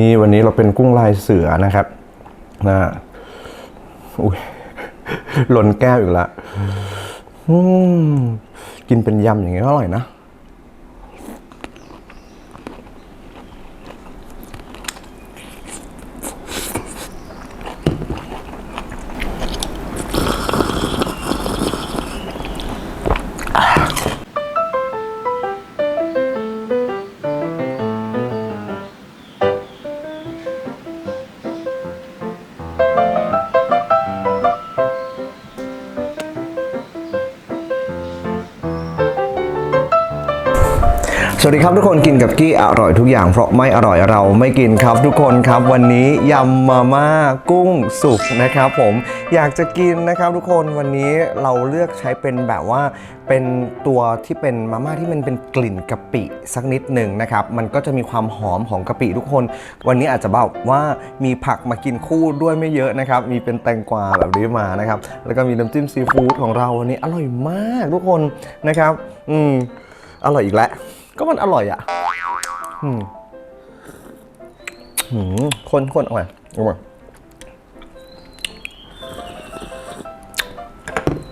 นี่วันนี้เราเป็นกุ้งลายเสือนะครับนะอุ้ยหล่นแก้วอีกแล้วกินเป็นยำอย่างเงี้ยอร่อยนะ สวัสดีครับทุกคนกินกับกี้อร่อยทุกอย่างเพราะไม่อร่อยเราไม่กินครับทุกคนครับวันนี้ยำมาม่ากุ้งสุกนะครับผมอยากจะกินนะครับทุกคนวันนี้เราเลือกใช้เป็นแบบว่าเป็นตัวที่เป็นมาม่าที่มันเป็นกลิ่นกะปิสักนิดหนึ่งนะครับมันก็จะมีความหอมของกะปิทุกคน วันนี้อาจจะบอกว่ามีผักมากินคู่ด้วยไม่เยอะนะครับมีเป็นแตงกวาแบบนี้มานะครับแล้วก็มีน้ำจิ้มซีฟู้ดของเราวันนี้อร่อยมากทุกคนนะครับอืมอร่อยอีกแล้ว ก็มันอร่อยอะอืมหืมคนคนอาไปเอาไป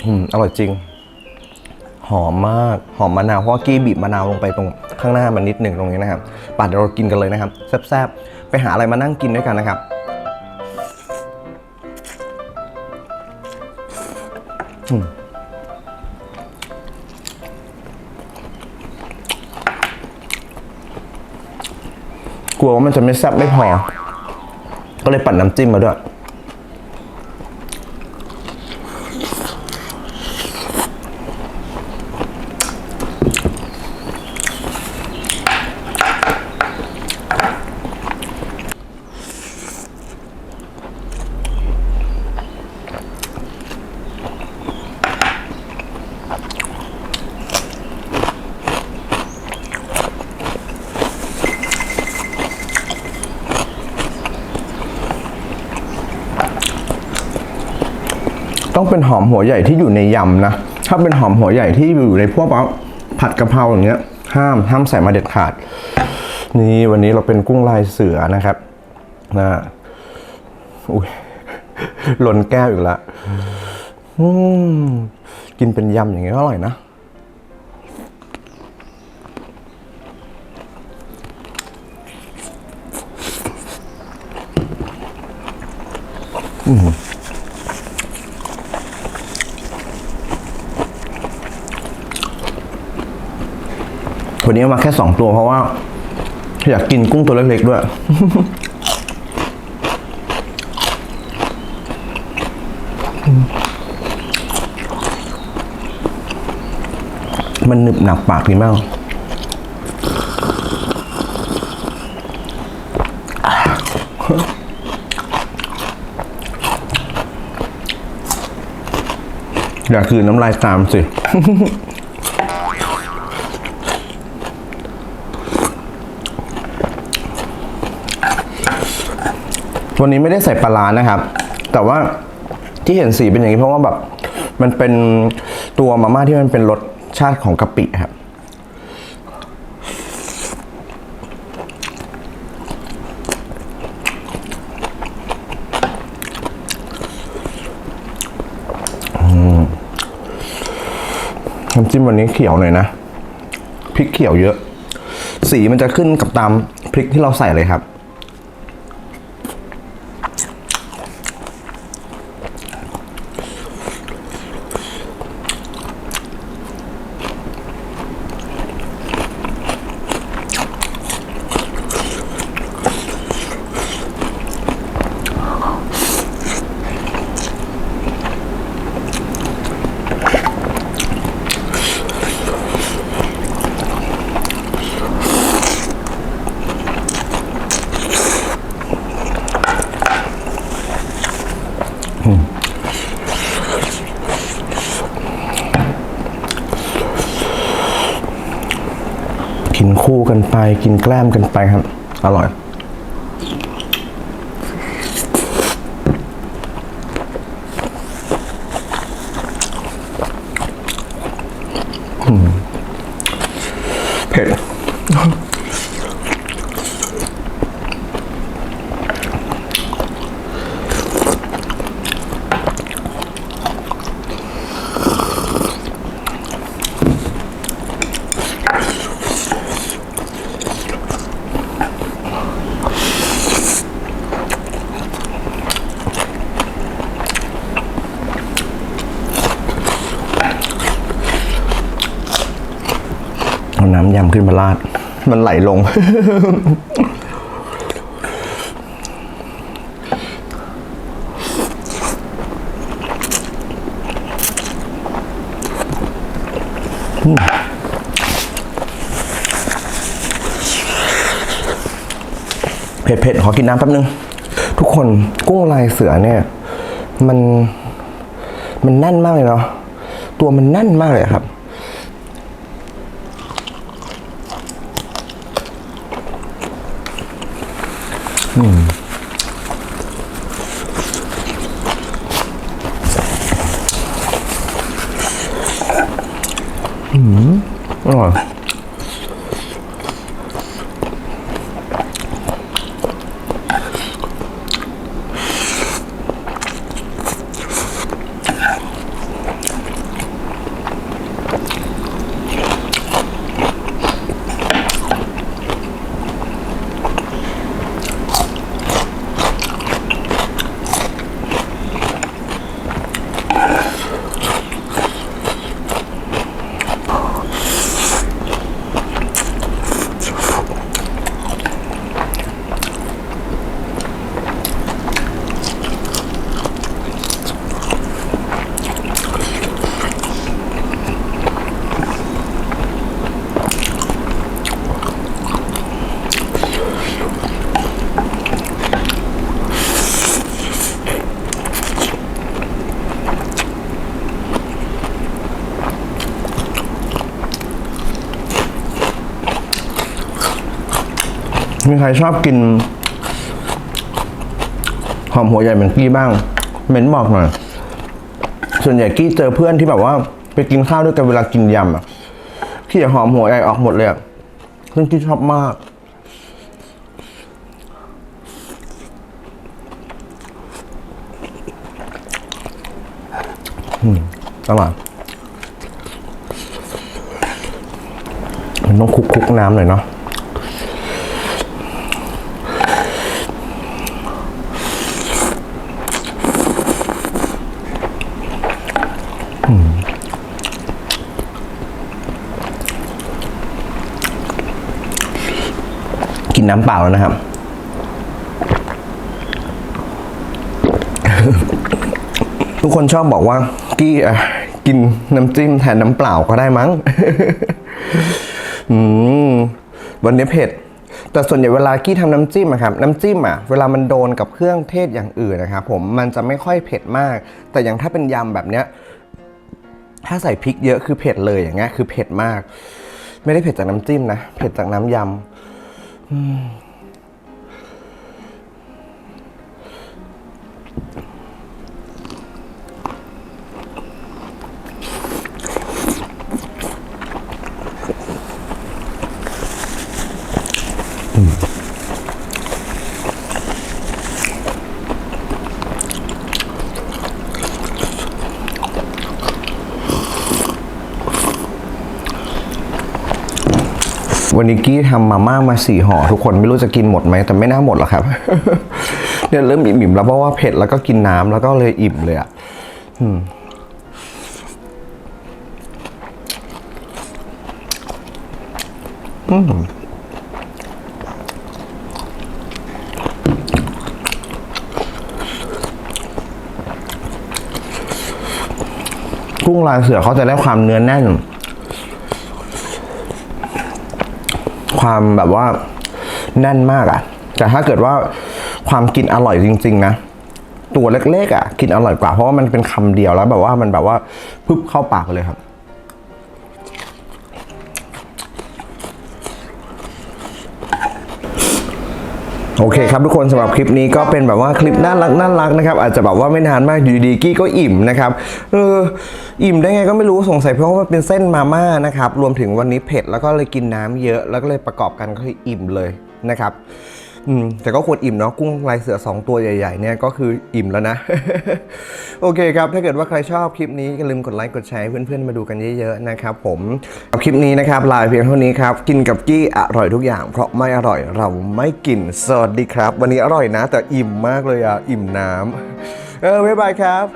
อืมอร่อยจริง หอมมาก หอมมะนาว เพราะว่ากี้บีบมะนาวลงไปตรงข้างหน้ามันนิดหนึ่งตรงนี้นะครับป่ะเดี๋ยวเรากินกันเลยนะครับ แซ่บๆ ไปหาอะไรมานั่งกินด้วยกันนะครับ กลัวว่ามันจะไม่แซ่บไม่พอ ก็เลยปั่นน้ำจิ้มมาด้วย ต้องเป็นหอมหัวใหญ่ที่อยู่ในยำนะ ถ้าเป็นหอมหัวใหญ่ที่อยู่ในพวกแบบผัดกะเพราอย่างเงี้ย ห้ามห้ามใส่มาเด็ดขาด นี่วันนี้เราเป็นกุ้งลายเสือนะครับนะอุ้ยหล่นแก้วอีกแล้วอืมกินเป็นยำอย่างเงี้ยอร่อยนะ วันนี้มาแค่สองตัวเพราะว่า อยากกินกุ้งตัวเล็กๆด้วยมันหนึบหนับปากดีมาก อยากคืนน้ำลายตามสิ วันนี้ไม่ได้ใส่ปลาร้านะครับ แต่ว่าที่เห็นสีเป็นอย่างนี้เพราะว่าแบบมันเป็นตัวมาม่าที่มันเป็นรสชาติของกะปิครับน้ำจิ้มวันนี้เขียวหน่อยนะ พริกเขียวเยอะ สีมันจะขึ้นกับตามพริกที่เราใส่เลยครับ กินคู่กันไป กินแกล้มกันไปครับ อร่อย เผ็ดำ ยำขึ้นมาราด มันไหลลง เผ็ดๆ ขอกินน้ำแป๊บนึง ทุกคนกุ้งลายเสือเนี่ย มัน มันแน่นมากเลยเนาะ ตัวมันแน่นมากเลยครับ อืมอ มีใครชอบกิน หอมหัวใหญ่เหมือนกี้บ้าง เม้นบอกหน่อย ส่วนใหญ่กี้เจอเพื่อนที่แบบว่า ไปกินข้าวด้วยกันเวลากินยำอะขี้จะหอมหัวใหญ่ออกหมดเลยอะซึ่งกี้ชอบมากอืมอร่อยมันต้องคลุกๆน้ำหน่อยเนาะ น้ำเปล่าแล้วนะครับ ทุกคนชอบบอกว่ากี้อะกินน้ำจิ้มแทนน้ำเปล่าก็ได้มั้งวันนี้เผ็ด แต่ส่วนใหญ่เวลากี้ทำน้ำจิ้มอะครับ น้ำจิ้มอะเวลามันโดนกับเครื่องเทศอย่างอื่นนะครับผมมันจะไม่ค่อยเผ็ดมาก แต่อย่างถ้าเป็นยำแบบเนี้ย ถ้าใส่พริกเยอะคือเผ็ดเลยอย่างเงี้ยคือเผ็ดมาก ไม่ได้เผ็ดจากน้ำจิ้มนะ เผ็ดจากน้ำยำ 嗯。 วันนี้กี้ทำมาม่ามาสี่ห่อทุกคนไม่รู้จะกินหมดไหมแต่ไม่น่าหมดหรอกครับเนี่ยเริ่มอิ่มๆแล้วเพราะว่าเผ็ดแล้วก็กินน้ำแล้วก็เลยอิ่มเลยอะอืมกุ้งลายเสือเขาจะได้ความเนื้อแน่น ความแบบว่าแน่นมากอะ่ะ แต่ถ้าเกิดว่าความกินอร่อยจริง ๆ นะตัวเล็กๆอะ่ะ กินอร่อยกว่าเพราะว่ามันเป็นคำเดียวแล้วแบบว่ามันแบบว่าพึบเข้าปากเลยครับ โอเคครับทุกคนสำหรับคลิปนี้ก็เป็นแบบว่าคลิปน่ารักน่ารักนะครับอาจจะแบบว่าไม่นานมากอยู่ดีๆกี้ก็อิ่มนะครับเอออิ่มได้ไงก็ไม่รู้สงสัยเพราะว่ามันเป็นเส้นมาม่านะครับรวมถึงวันนี้เผ็ดแล้วก็เลยกินน้ำเยอะ แล้วก็เลยประกอบกันก็อิ่มเลยนะครับ อืมแต่ก็ควรอิ่มเนาะกุ้งลายเสือ 2 ตัวใหญ่ๆเนี่ยก็คืออิ่มแล้วนะ โอเคครับ ถ้าเกิดว่าใครชอบคลิปนี้อย่าลืมกดไลค์กดแชร์เพื่อนๆมาดูกันเยอะๆนะครับผมคลิปนี้นะครับลาเพียงเท่านี้ครับกินกับกี้อร่อยทุกอย่าง เพราะไม่อร่อยเราไม่กินสวัสดีครับ วันนี้อร่อยนะ แต่อิ่มมากเลยอะอิ่มน้ำเออบ๊ายบายครับ